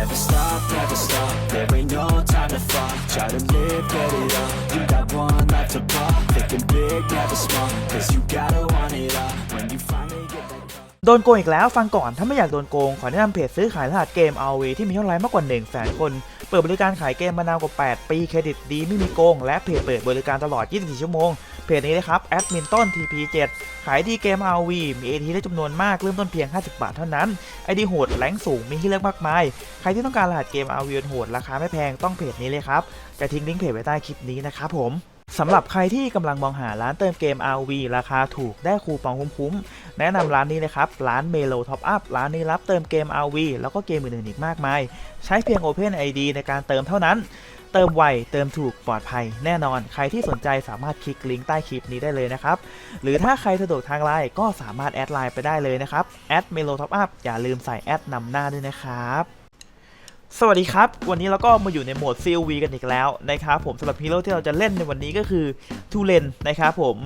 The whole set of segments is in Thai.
Never stop, never stop. There ain't no time to fall. Try to live, get it up. You got one life to pop. Thinking big, never small. Cause you gotta want it all. When you finally get that. โดนโกงอีกแล้วฟังก่อนถ้าไม่อยากโดนโกง ขอแนะนำเพจซื้อขายรหัสเกม RV ที่มียอดไลค์มากกว่า1 0 0 0 0แสนคน เปิดบริการขายเกมมานานกว่า 8 ปีเครดิตดีไม่มีโกง และเพจเปิดบริการตลอด 24 ชั่วโมง เพจนี้นะครับแอดมินต้น TP7 ขายดีเกม RV มี AT ได้จำนวนมากเริ่มต้นเพียง 50 บาทเท่านั้น ID โหดแรงสูงมีให้เลือกมากมาย ใครที่ต้องการรหัสเกม RV โหดราคาไม่แพงต้องเพจนี้เลยครับจะทิ้งลิงก์เพจไว้ใต้คลิปนี้นะครับผมสำหรับใครที่กำลังมองหาร้านเติมเกม RV ราคาถูกได้คูปองคุ้มๆ แนะนำร้านนี้เลยครับ ร้าน Melo Top Up ร้านนี้รับเติมเกม RV แล้วก็เกมอื่นๆอีกมากมาย ใช้เพียง Open ID ในการเติมเท่านั้น เติมไวเติมถูกปลอดภัยแน่นอน ใครที่สนใจสามารถคลิกลิงก์ใต้คลิปนี้ได้เลยนะครับ หรือถ้าใครสะดวกทางไลน์ก็สามารถแอดไลน์ไปได้เลยนะครับแอดเมโลท็อปอัพอย่าลืมใส่แอดนำหน้าด้วยนะครับ สวัสดีครับ วันนี้เราก็มาอยู่ในโหมด CLV กันอีกแล้วนะครับผมสำหรับฮีโร่ที่เราจะเล่นในวันนี้ก็คือทูเลนนะครับผม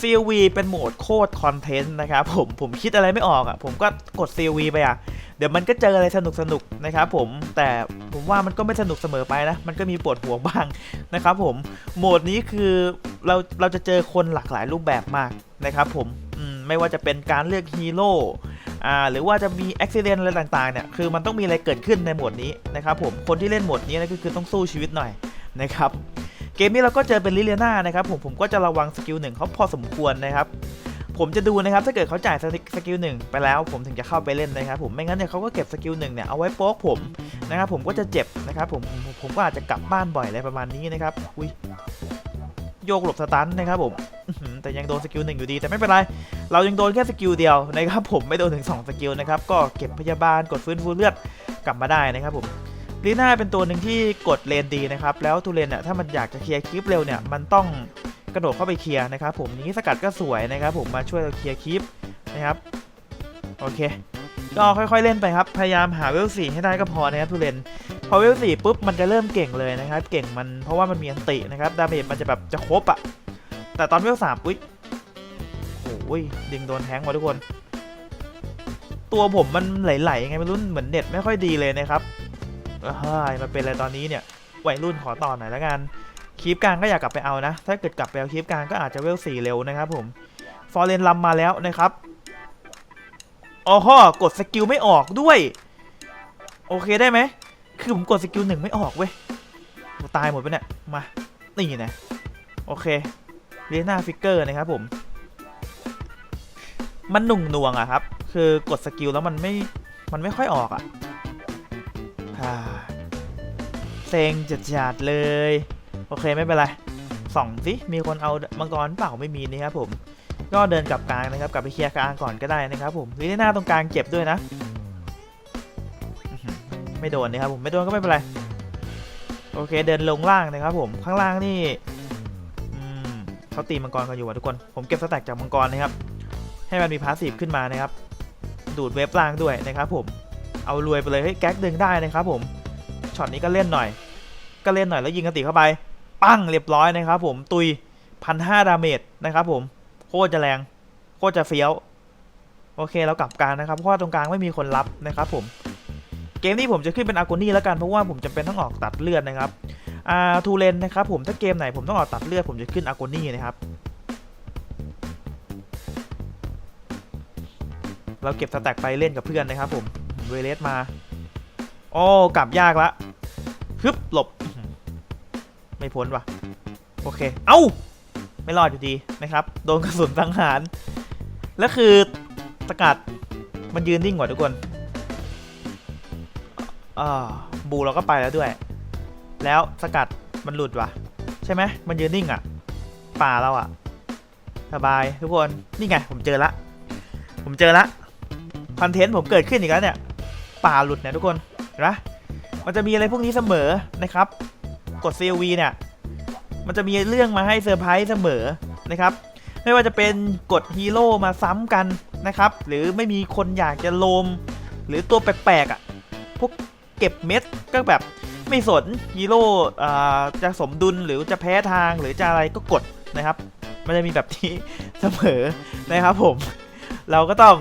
CLV เป็นโหมดโคตรคอนเทนต์นะครับผมผมคิดอะไรไม่ออกอะผมก็กด CLV ไปอะเดี๋ยวมันก็เจออะไรสนุกสนุกนะครับผมแต่ผมว่ามันก็ไม่สนุกเสมอไปนะ มันก็มีปวดหัวบ้างนะครับผมโหมดนี้คือเราเราจะเจอคนหลากหลายรูปแบบมากนะครับผมอืมไม่ว่าจะเป็นการเลือกฮีโร่ อ่าหรือว่าจะมีอุบิเหตุอะไรต่างๆเนี่ยคือมันต้องมีอะไรเกิดขึ้นในโหมดนี้นะครับผมคนที่เล่นโหมดนี้นะก็คือต้องสู้ชีวิตหน่อยนะครับเกมนี้เราก็เจอเป็นลิเลียนานะครับผมผมก็จะระวังสกิลหนึ่งเขาพอสมควรนะครับผมจะดูนะครับถ้าเกิดเขาจ่ายสกิลหนึ่งไปแล้วผมถึงจะเข้าไปเล่นนะครับผมไม่งั้นเนี่ยเขาก็เก็บสกิลหนึ่งเนี่ยเอาไว้โป๊กผมนะครับผมก็จะเจ็บนะครับผมผมก็อาจจะกลับบ้านบ่อยอะไรประมาณนี้นะครับอุ้ยโยกหลบสตันนะครับผม แต่ยังโดนสกิลหนึ่งอยู่ดีแต่ไม่เป็นไร เรายังโดนแค่สกิลเดียวนะครับผมไม่โดนถึง 2 สกิลนะครับก็เก็บพยาบาลกดฟื้นฟูเลือดกลับมาได้นะครับผมลีน่าเป็นตัวหนึ่งที่กดเลนดีนะครับแล้วทูเลนเนี่ยถ้ามันอยากจะเคลียร์คลิปเร็วเนี่ยมันต้องกระโดดเข้าไปเคลียร์นะครับผมนี้สกัดก็สวยนะครับผมมาช่วยเราเคลียร์คลิปนะครับโอเคก็ค่อยๆเล่นไปครับ พยายามหาเวลสี่ให้ได้ก็พอนะครับทูเลนพอเวลสี่ปุ๊บมันจะเริ่มเก่งเลยนะครับ เก่งมันเพราะว่ามันมีอันตินะครับ ดาเมจมันจะแบบจะครบอะ แต่ตอนเวลสามอุ้ยโอ้ยดึงโดนแทงมาทุกคน ตัวผมมันไหลๆยังไงไม่รู้เหมือนเน็ตไม่ค่อยดีเลยนะครับเฮ้ยมาเป็นอะไรตอนนี้เนี่ยวัยรุ่นขอต่อหน่อยแล้วกันคีปกลางก็อยากกลับไปเอานะ ถ้าเกิดกลับไปเอาคีปกลางก็อาจจะเวลสี่เร็วนะครับผมฟอร์เรนลำมาแล้วนะครับอ๋อฮกดสกิลไม่ออกด้วย โอเคได้ไหมคือผมกดสกิลหนึ่งไม่ออกเว้ยตายหมดไปเนี่ยมานี่นะโอเค เรียนาฟิกเกอร์นะครับผม มันหนุ่งหน่วงอะครับ คือกดสกิลแล้วมันไม่ มันไม่ค่อยออกอะเซ็งจัดจัดๆเลย โอเคไม่เป็นไรส่องสิมีคนเอามังกรเปล่าไม่มีนี่ครับผม ก็เดินกลับกลางนะครับกลับไปเคลียร์กลางก่อนก็ได้นะครับผมลิน่าตรงกลางเจ็บด้วยนะ ไม่โดนนะครับผมไม่โดนก็ไม่เป็นไร โอเคเดินลงล่างนะครับผมข้างล่างนี่ เขาตีมังกรกันอยู่อะทุกคน ผมเก็บสแต็กจากมังกรนะครับ ให้มันมีพาสซีฟขึ้นมานะครับ ดูดเวฟล่างด้วยนะครับผม เอารวยไปเลยเฮ้ยแก๊กดึงได้นะครับผม ช็อตนี้ก็เล่นหน่อย ก็เล่นหน่อยแล้วยิงกติเข้าไป ปั้งเรียบร้อยนะครับผม ตุยพันห้าดาเมจนะครับผม โคตรจะแรง โคตรจะเฟี้ยว โอเคเรากลับกลางนะครับ เพราะว่าตรงกลางไม่มีคนรับนะครับผม เกมนี้ผมจะขึ้นเป็นอากูนี่แล้วกัน เพราะว่าผมจำเป็นต้องออกตัดเลือดนะครับ ทูเลนนะครับผมถ้าเกมไหนผมต้องออกตัดเลือดผมจะขึ้นอากูนี่นะครับเราเก็บสแต็กไปเล่นกับเพื่อนนะครับผมเวเลสมาโอ้กลับยากละฮึบหลบ ไม่พ้นว่ะ โอเค เอ้า ไม่รอดอยู่ดีนะครับ โดนกระสุนสังหาร แล้วคือสกัดมันยืนนิ่งกว่าทุกคนอ่าบูเราก็ไปแล้วด้วย แล้วสกัดมันหลุดวะใช่ไหมมันยืนนิ่งอะ ป่าเราอะ สบายทุกคนนี่ไง ผมเจอละ ผมเจอละคอนเทนต์ผมเกิดขึ้นอีกแล้วเนี่ย ป่าหลุดเนี่ยทุกคนเห็นไหมมันจะมีอะไรพวกนี้เสมอนะครับ กด CLV เนี่ย มันจะมีเรื่องมาให้เซอร์ไพรส์เสมอนะครับ ไม่ว่าจะเป็นกดฮีโร่มาซ้ำกันนะครับ หรือไม่มีคนอยากจะโลม หรือตัวแปลกๆอะ่ะ พวกเก็บเม็ดก็แบบ ไม่สนฮีโร่จะสมดุลหรือจะแพ้ทางหรือจะอะไรก็กดนะครับ มันจะมีแบบนี้เสมอนะครับผม เราก็ต้อง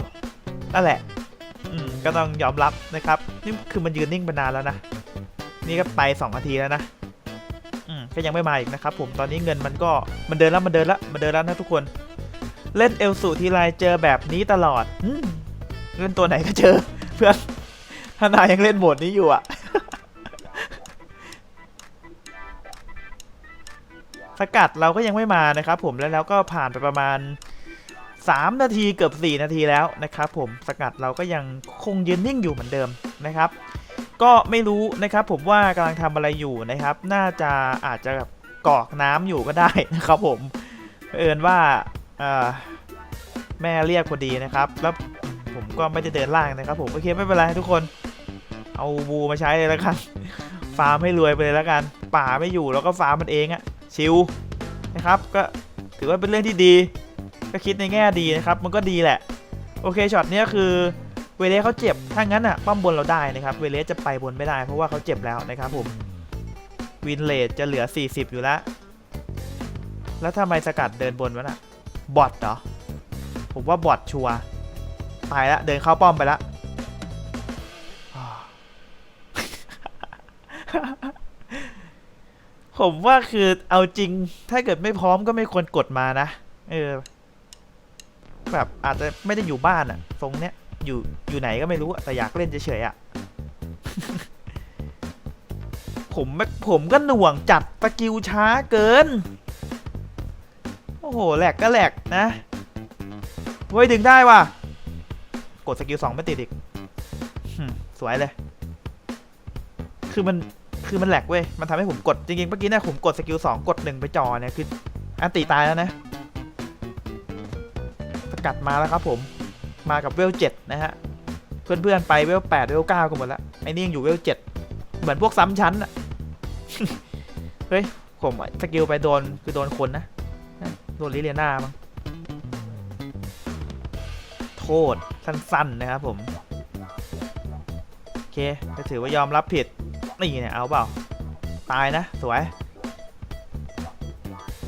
นั่นแหละก็ต้องยอมรับนะครับ นี่คือมันยืนนิ่งไปนานแล้วนะ นี่ก็ไป2นาทีแล้วนะอืมก็ยังไม่มาอีกนะครับผมตอนนี้เงินมันก็มันเดินแล้วมันเดินแล้วมันเดินแล้วนะทุกคน เล่นเอลสูทีไรเจอแบบนี้ตลอดอเล่นตัวไหนก็เจอ เพื่อนถ้านายยังเล่นโหมดนี้อยู่อะ กัดเราก็ยังไม่มานะครับผมแล้วแล้วก็ผ่านไปประมาณ 3 นาทีเกือบ 4 นาทีแล้วนะครับผมสกัดเราก็ยังคงยืนนิ่งอยู่เหมือนเดิมนะครับ ก็ไม่รู้นะครับผมว่ากำลังทำอะไรอยู่นะครับ น่าจะอาจจะแบบกอกน้ำอยู่ก็ได้นะครับผมเผอิญว่าแม่เรียกพอดีนะครับ แล้วผมก็ไม่ได้เดินล่างนะครับ ผมโอเคไม่เป็นไรทุกคน เอาบูมาใช้เลยแล้วกัน ฟาร์มให้รวยไปเลยแล้วกัน ป่าไม่อยู่แล้วก็ฟาร์มมันเองอะ ชิลนะครับ ก็ถือว่าเป็นเรื่องที่ดี ก็คิดในแง่ดีนะครับ มันก็ดีแหละ โอเคช็อตเนี้ยคือเวเลสเขาเจ็บ ถ้างั้นอะป้อมบนเราได้นะครับ เวเลสจะไปบนไม่ได้ เพราะว่าเขาเจ็บแล้วนะครับผม วินเลดจะเหลือ 40 อยู่แล้ว แล้วทำไมสกัดเดินบนวะน่ะ บอทเหรอ ผมว่าบอทชัวร์ ไปละ เดินเข้าป้อมไปละ ผมว่าคือเอาจริง ถ้าเกิดไม่พร้อมก็ไม่ควรกดมานะ เออ แบบอาจจะไม่ได้อยู่บ้านอะทรงเนี้ย อยู่อยู่ไหนก็ไม่รู้อะแต่อยากเล่นเฉยๆอะผมผมก็หน่วงจัดสกิลช้าเกิน โอ้โหแหลกก็แหลกนะเว้ยดึงได้ว่ะ กดสกิลสองไม่ติดอีกสวยเลย คือมัน คือมันแหลกเว้ย มันทำให้ผมกด จริงๆเมื่อกี้เนี่ยผมกดสกิลสองกดหนึ่งไปจอเนี่ยคืออันตีตายแล้วนะ สกัดมาแล้วครับผม มากับเวลเจ็ดนะฮะ เพื่อนๆไปเวลแปดเวลเก้ากันหมดแล้ว ไอ้นี่ยังอยู่เวลเจ็ดเหมือนพวกซ้ำชั้นอะเฮ้ย ผมสกิลไปโดนคือโดนคนนะ โดนลิเลียนามั้งโทษสั้นๆนะครับผม โอเคก็ถือว่ายอมรับผิด นี่เนี่ยเอาเปล่า ตายนะ สวย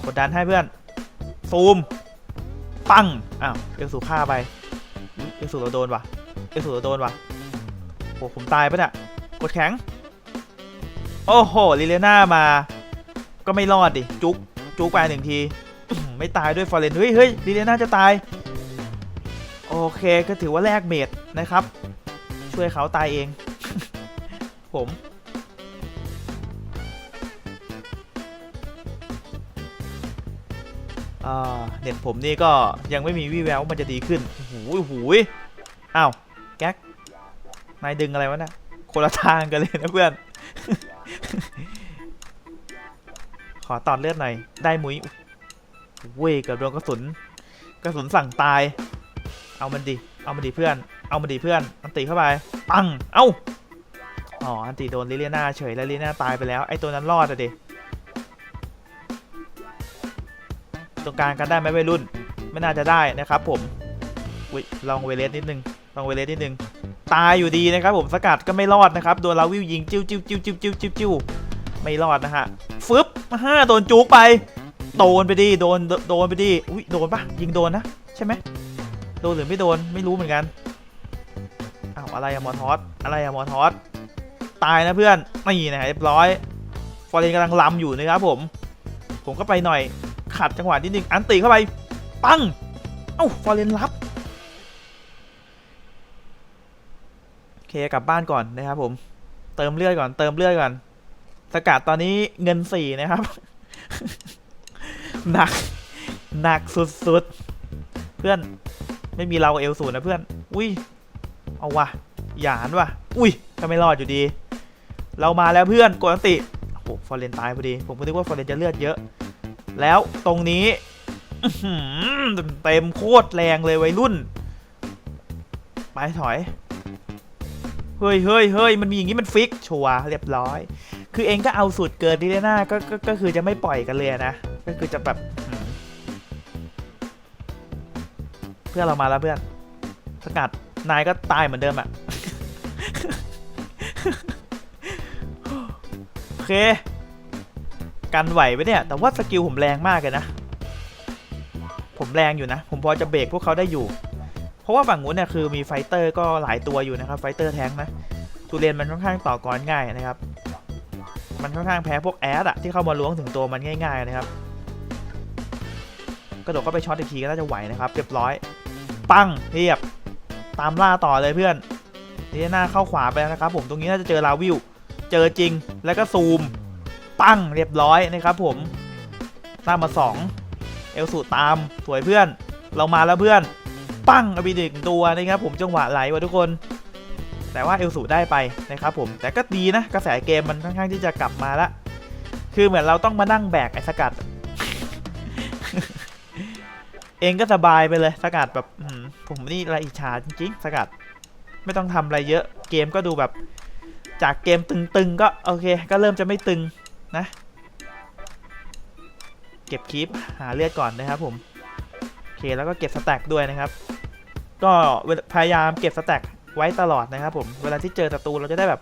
กดดันให้เพื่อน ซูม ปัง อ้าว เอลสูฆ่าไป เอลสูเราโดนวะเอลสูเราโดนวะโอ้ผมตายปะเนี่ย กดแข็ง โอ้โหลิเลน่ามา ก็ไม่รอดดิ จุก จุกไปหนึ่งที ไม่ตายด้วยฟอร์เรน เฮ้ยเฮ้ยลิเลน่าจะตาย โอเค ก็ถือว่าแลกเมดนะครับ ช่วยเขาตายเอง ผม อ่าเน็ตผมนี่ก็ยังไม่มีวี่แววมันจะดีขึ้นหโอ้โหยอ้าวแก๊กนายดึงอะไรวะนะคนละทางกันเลยนะเพื่อน ขอตอดเลือดหน่อย ได้มุ้ยเว้ยเกับโดนกระสุน กระสุนสั่งตาย เอามันดิเอามันดิเพื่อน เอามันดิเพื่อน อันติเข้าไป ปัง เอ้า อ๋อ อันติโดนลิเลียนาเฉยแล้วลิเลียนาตายไปแล้ว ไอ้ตัวนั้นรอดอะดิ ตรงกลางกันได้ไหมวัยรุ่น ไม่น่าจะได้นะครับ ผมอุ๊ยลองเวเลสนิดนึงลองเวเลสนิดนึงตายอยู่ดีนะครับ ผมสกัดก็ไม่รอดนะครับโดนลาวิวยิงจิ้วจิ้วจิ้วจิ้วจิ้วจิ้วจิ้วไม่รอดนะฮะฟึบฮ่าโดนจุกไป โดนไปดิโดนโดนไปดิอุ้ยโดนปะยิงโดนนะใช่ไหมโดนหรือไม่โดนไม่รู้เหมือนกันอ้าวอะไรอะมอทอสอะไรอะมอทอสตายนะเพื่อนนี่นะเรียบร้อยฟอร์เรนกำลังลำอยู่นะครับผม ผมก็ไปหน่อย ขัดจังหวะนิดนึงอันตีเข้าไป ปัง เอ้าฟอร์เรนรับ โอเคกลับบ้านก่อนนะครับผม เติมเลือดก่อน เติมเลือดก่อน สกัดตอนนี้เงินสี่นะครับ หนัก หนักสุดๆ เพื่อนไม่มีเราเอลสูนนะเพื่อน อุ้ย เอาวะหยานวะอุ้ยก็ไม่รอดอยู่ดี เรามาแล้วเพื่อนกดอันติโอ้โหฟอร์เรนตายพอดี ผมก็นึกว่าฟอร์เรนจะเลือดเยอะ แล้วตรงนี้เต็มโคตรแรงเลยวัยรุ่น ไปถอย เฮ้ยเฮ้ยเฮ้ยมันมีอย่างนี้มันฟิกชัวเรียบร้อย คือเองก็เอาสุดเกินดีเลยนะก็ก็ก็คือจะไม่ปล่อยกันเลยนะ ก็คือจะแบบเพื่อนเรามาแล้วเพื่อน สกัด นายก็ตายเหมือนเดิมอะโอเค กันไหวไหมเนี่ย แต่ว่าสกิลผมแรงมากเลยนะ ผมแรงอยู่นะ ผมพอจะเบรกพวกเขาได้อยู่ เพราะว่าฝั่งนู้นเนี่ยคือมีไฟเตอร์ก็หลายตัวอยู่นะครับ ไฟเตอร์แท้งนะตูเรียนมันค่อนข้างต่อกรง่ายนะครับ มันค่อนข้างแพ้พวกแอดอะที่เข้ามาล้วงถึงตัวมันง่าย ๆนะครับ กระโดดเข้าไปช็อตอีกทีก็น่าจะไหวนะครับ เรียบร้อย ปังเรียบ ตามล่าต่อเลยเพื่อนนี่หน้าเข้าขวาไปแล้วนะครับ ผมตรงนี้น่าจะเจอลาวิว เจอจริงแล้วก็ซูม ปังเรียบร้อยนะครับผมตามมาสองเอลสูตามสวยเพื่อน เรามาแล้วเพื่อน ปั้งเอาไปดึงตัวนะครับผมจังหวะไหลว่ะทุกคน แต่ว่าเอลสูได้ไปนะครับผมแต่ก็ดีนะกระแสเกมมันค่อนข้างที่จะกลับมาละคือเหมือนเราต้องมานั่งแบกไอ้สกัด เองก็สบายไปเลยสกัดแบบผมนี่ละอิจฉาจริงๆสกัด ไม่ต้องทำอะไรเยอะ เกมก็ดูแบบ จากเกมตึงๆ ก็โอเค ก็เริ่มจะไม่ตึง นะ เก็บคลิปหาเลือดก่อนนะครับผม โอเคแล้วก็เก็บสแต็กด้วยนะครับ ก็พยายามเก็บสแต็กไว้ตลอดนะครับผมเวลาที่เจอศัตรูเราจะได้แบบ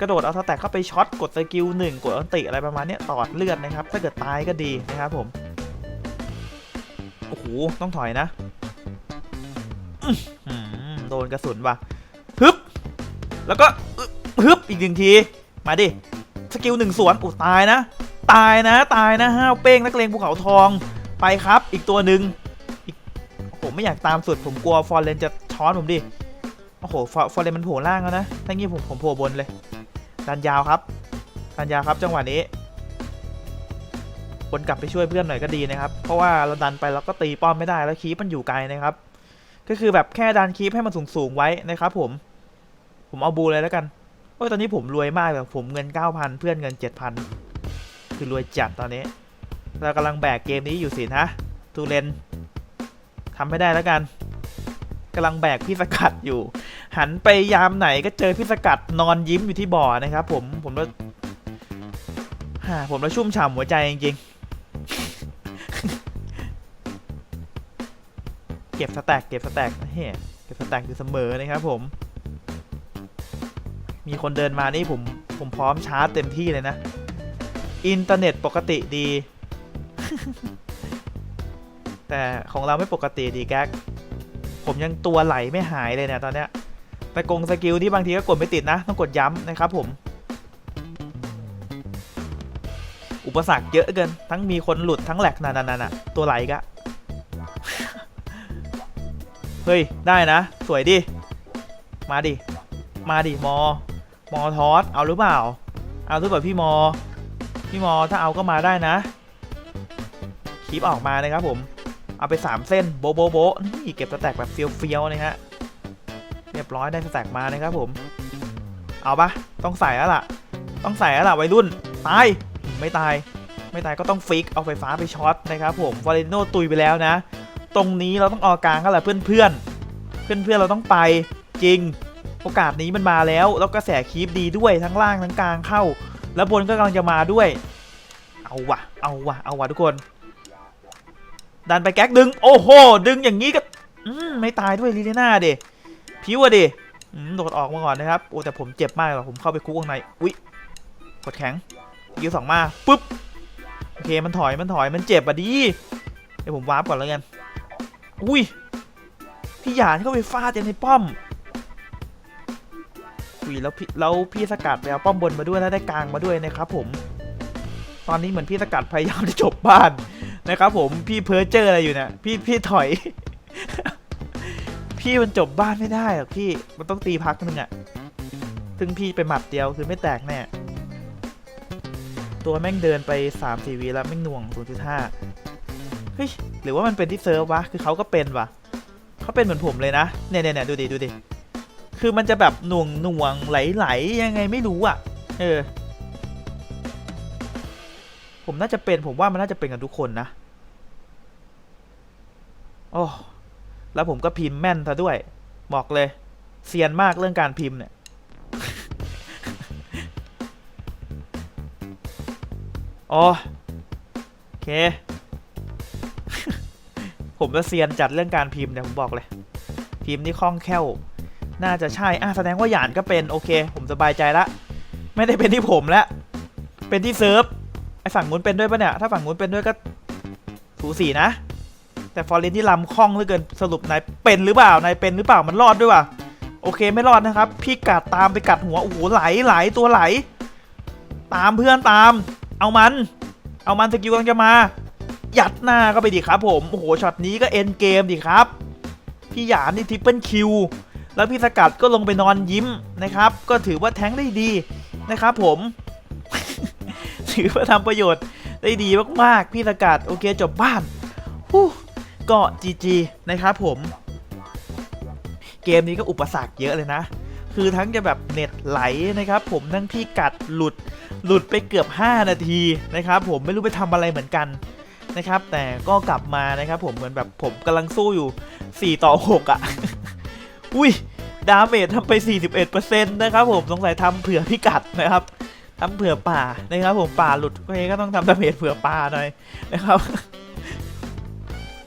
กระโดดเอาสแต็กเข้าไปช็อตกดสกิลหนึ่งกดอันติอะไรประมาณนี้ตอดเลือดนะครับ ถ้าเกิดตายก็ดีนะครับผมโอ้โหต้องถอยนะโดนกระสุนว่ะฮึบแล้วก็ฮึบอีกหนึ่งที มาดิ สกิลหนึ่งสวนอุยตายนะ ตายนะ ตายนะห้าวเป้งนักเลงภูเขาทองไปครับ อีกตัวหนึ่งอีกผมไม่อยากตามสุดผมกลัวฟอร์เรนจะช้อนผมดิโอ้โหฟอฟอร์เรนมันโผล่ล่างแล้วนะถ้างี้ผมผมโผล่บนเลยดันยาวครับดันยาวครับจังหวะนี้วนกลับไปช่วยเพื่อนหน่อยก็ดีนะครับ เพราะว่าเราดันไปเราก็ตีป้อมไม่ได้แล้วคีปมันอยู่ไกลนะครับ ก็คือแบบแค่ดันคีปให้มันสูงสูงๆไว้นะครับ ผม ผมเอาบูเลยแล้วกัน อ้ยตอนนี้ผมรวยมากเลยผมเงิน 9,000 เพื่อนเงิน 7,000 คือรวยจัดตอนนี้เรากำลังแบกเกมนี้อยู่สินะตูเลนทำไม่ได้แล้วกันกำลังแบกพี่สกัดอยู่ หันไปยามไหนก็เจอพี่สกัดนอนยิ้มอยู่ที่บ่อนะครับ ผมผมแล้วฮ่าผมแล้วชุ่มฉ่ำหัวใจจริงๆเก็บสแต็กเก็บสแต็กเฮ้เก็บสแต็กอยู่เสมอนะครับผม มีคนเดินมานี่ผมผมพร้อมชาร์จเต็มที่เลยนะ อินเทอร์เน็ตปกติดี แต่ของเราไม่ปกติดีแก๊กผมยังตัวไหลไม่หายเลยเนี่ยตอนเนี้ยไปกงสกิลที่บางทีก็กดไม่ติดนะ ต้องกดย้ำนะครับผม อุปสรรคเยอะเกิน ทั้งมีคนหลุดทั้งแหลกนั่นๆๆตัวไหลอีกอะเฮ้ย ได้นะ สวยดิ มาดิ มาดิ มอ มอทอสเอาหรือเปล่า เอาหรือเปล่าพี่มอ พี่มอถ้าเอาก็มาได้นะ คลิปออกมานะครับผม เอาไป 3 เส้นโบโบโบนี่เก็บสแต็กแบบเฟี้ยวๆนะฮะ เรียบร้อยได้สแต็กมานะครับผม เอาปะต้องใส่แล้วล่ะ ต้องใส่แล้วล่ะวัยรุ่น ตาย ไม่ตาย ไม่ตายก็ต้องฟิกเอาไฟฟ้าไปช็อตนะครับผมวาเลนโนตุยไปแล้วนะ ตรงนี้เราต้องออกกลางกันแหละเพื่อนๆ เพื่อนๆเราต้องไปจริง โอกาสนี้มันมาแล้ว แล้วกระแสคีปดีด้วยทั้งล่างทั้งกลางเข้า แล้วบนก็กำลังจะมาด้วย เอาวะเอาวะเอาวะทุกคน ดันไปแก๊กดึง โอ้โห ดึงอย่างนี้ก็มไม่ตายด้วยลีเดน่าเดพิวอะดิโดดออกมาก่อนนะครับ โอ้แต่ผมเจ็บมากเลยผมเข้าไปคุกข้างใน อุ๊ย กดแข็งยิวสองมา ปุ๊บ โอเค มันถอย มันถอย มันเจ็บอะดีเดี๋ยวผมวาร์ปก่อนแล้วกัน อุ้ย พี่หยานเข้าไปฟาดในป้อม ยแล้วพี่แล้วพี่สกัดไปเอาป้อมบนมาด้วยแล้วได้กลางมาด้วยนะครับผม ตอนนี้เหมือนพี่สกัดพยายามจะจบบ้านนะครับผมพี่เพิร์เจอร์อะไรอยู่เนี่ยพี่พี่ถอย พี่มันจบบ้านไม่ได้หรอกพี่มันต้องตีพักนึงอะซึ่งพี่ไปหมัดเดียวคือไม่แตกแน่ตัวแม่งเดินไป3 4วีแล้วแม่งหน่วง0.5เฮ้ยหรือว่ามันเป็นที่เซิร์ฟวะคือเขาก็เป็นวะเขาเป็นเหมือนผมเลยนะเนี่ยเนี่ยเนี่ยดูดิดูดิ คือมันจะแบบหน่วงหน่วงไหลไหลยังไงไม่รู้อะ เออ ผมน่าจะเป็นผมว่ามันน่าจะเป็นกันทุกคนนะโอ้แล้วผมก็พิมพ์แม่นซะด้วย บอกเลยเซียนมากเรื่องการพิมพ์เนี่ยอ๋อโอเค ผมจะเซียนจัดเรื่องการพิมพ์เนี่ยผมบอกเลย พิมพ์นี่คล่องแคล่ว น่าจะใช่อะแสดงว่าหยานก็เป็นโอเค ผมสบายใจละ ไม่ได้เป็นที่ผมแล้วเป็นที่เซิร์ฟไอฝั่งนู้นเป็นด้วยปะเนี่ย ถ้าฝั่งนู้นเป็นด้วยก็สูสีนะ แต่ฟอร์เรนที่ลำคล่องเหลือเกินสรุปนายเป็นหรือเปล่านายเป็นหรือเปล่ามันรอดด้วยวะโอเคไม่รอดนะครับ พี่กัดตามไปกัดหัวโอ้โหไหลไหลตัวไหล ตามเพื่อนตาม เอามัน เอามันสกิลกำลังจะมา ยัดหน้าก็ไปดิครับผมโอ้โหช็อตนี้ก็เอ็นเกมดิครับ พี่หยานนี่ทริปเปิลคิว แล้วพี่สกัดก็ลงไปนอนยิ้มนะครับ ก็ถือว่าแท้งได้ดีนะครับผม ถือว่าทำประโยชน์ได้ดีมากๆ พี่สกัดโอเคจบบ้านฮู้ก็จีจีนะครับผม เกมนี้ก็อุปสรรคเยอะเลยนะ คือทั้งจะแบบเน็ตไหลนะครับผมทั้งพี่กัดหลุดหลุดไปเกือบ 5 นาทีนะครับผมไม่รู้ไปทำอะไรเหมือนกันนะครับ แต่ก็กลับมานะครับผมเหมือนแบบผมกำลังสู้อยู่ 4 ต่อ 6อะ่ะ อุ้ย ดาเมจทำไป 41%นะครับผมสงสัยทำเผื่อพี่กัดนะครับทำเผื่อป่านะครับผมป่าหลุดก็ก็ต้องทำดาเมจเผื่อป่าหน่อยนะครับ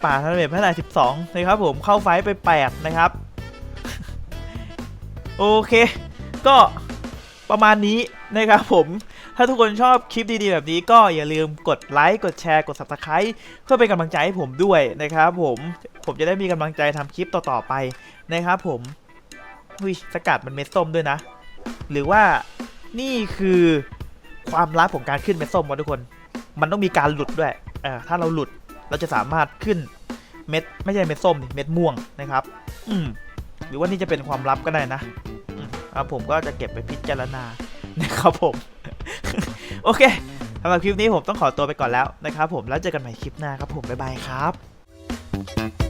ป่าทำดาเมจเท่าไหร่12 นะครับผมเข้าไฟไป 8 นะครับ โอเค ก็ประมาณนี้นะครับผมถ้าทุกคนชอบคลิปดีๆ แบบนี้ก็อย่าลืมกดไลค์ กดแชร์ กด subscribe เพื่อเป็นกำลังใจให้ผมด้วยนะครับผม ผมจะได้มีกำลังใจทำคลิปต่อๆไป นะครับผมวิสกัดมันเม็ดส้มด้วยนะ หรือว่านี่คือความลับของการขึ้นเม็ดส้มวะทุกคน มันต้องมีการหลุดด้วยเออถ้าเราหลุดเราจะสามารถขึ้นเม็ดไม่ใช่เม็ดส้มเม็ดม่วงนะครับ อืมหรือว่านี่จะเป็นความลับก็ได้นะครับผมก็จะเก็บไปพิจารณานะครับผมโอเคสำหรับคลิปนี้ผมต้องขอตัวไปก่อนแล้วนะครับผมแล้วเจอกันใหม่คลิปหน้าครับผมบ๊ายบายครับ